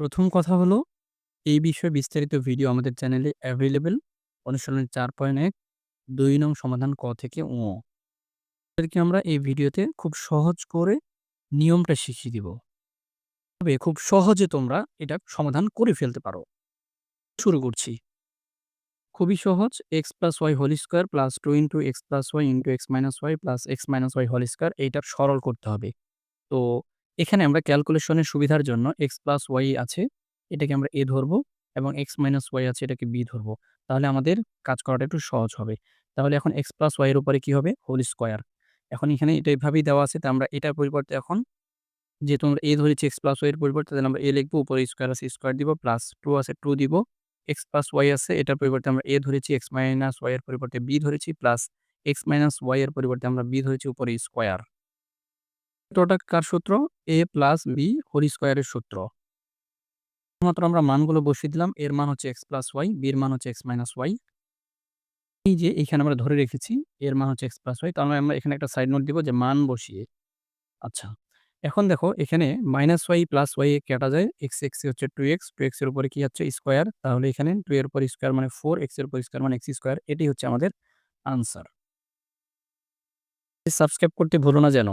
প্রথম কথা হলো, এই বিষয়ে বিস্তারিত ভিডিও আমাদের চ্যানেলে অ্যাভেলেবেল অনুশীলনের চার পয়েন্ট এক, দুই নং সমাধান ক থেকে ঙ। আপনাদেরকে আমরা এই ভিডিওতে খুব সহজ করে নিয়মটা শিখিয়ে দিব। তবে খুব সহজে তোমরা এটা সমাধান করে ফেলতে পারো। শুরু করছি। খুবই সহজ x plus y whole square plus two into x plus y into x minus y plus x minus y whole square এইটা সরল করতে হবে। তো এখানে আমরা ক্যালকুলেশনের সুবিধার জন্য এক্স প্লাস ওয়াই আছে, এটাকে আমরা এ ধরবো এবং এক্স মাইনাস ওয়াই আছে, এটাকে বি ধরবো। তাহলে আমাদের কাজ করাটা একটু সহজ হবে। তাহলে এখন এক্স প্লাস এর উপরে কি হবে? হোল স্কোয়ার এখন এখানে এটা এভাবেই দেওয়া আছে। তো আমরা এটার পরিবর্তে এখন যেহেতু আমরা এ ধরেছি এক্স প্লাস এর পরিবর্তে, তাহলে আমরা এ লিখব, উপরে স্কোয়ার আছে স্কোয়ার দিব প্লাস টু আছে টু দিব। এক্স প্লাস ওয়াই আছে, এটার পরিবর্তে আমরা এ ধরেছি এক্স মাইনাস এর পরিবর্তে বি ধরেছি প্লাস এক্স মাইনাস এর পরিবর্তে আমরা বি ধরেছি, উপরে স্কয়ার। এটা কার সূত্র? এ প্লাস b হোল স্কয়ারের সূত্র। মাত্র আমরা মানগুলো বসিয়ে দিলাম। এর মান হচ্ছে এক্স প্লাস ওয়াই এর মান হচ্ছে এক্স মাইনাস ওয়াই এই যে এখানে আমরা ধরে রেখেছি এর মান হচ্ছে x প্লাস। তার মানে আমরা এখানে একটা সাইড নোট দিব যে মান বসিয়ে। আচ্ছা। এখন দেখো এখানে মাইনাস ওয়াই প্লাস y কাটা যায়। এক্স x হচ্ছে 2x, 2x এর উপরে কি হচ্ছে স্কোয়ার তাহলে এখানে টু এর উপর স্কয়ার মানে 4, x এর উপর স্কয়ার মানে এক্স স্কোয়ার এটি হচ্ছে আমাদের আনসার। সাবস্ক্রাইব করতে ভুলো না যেন।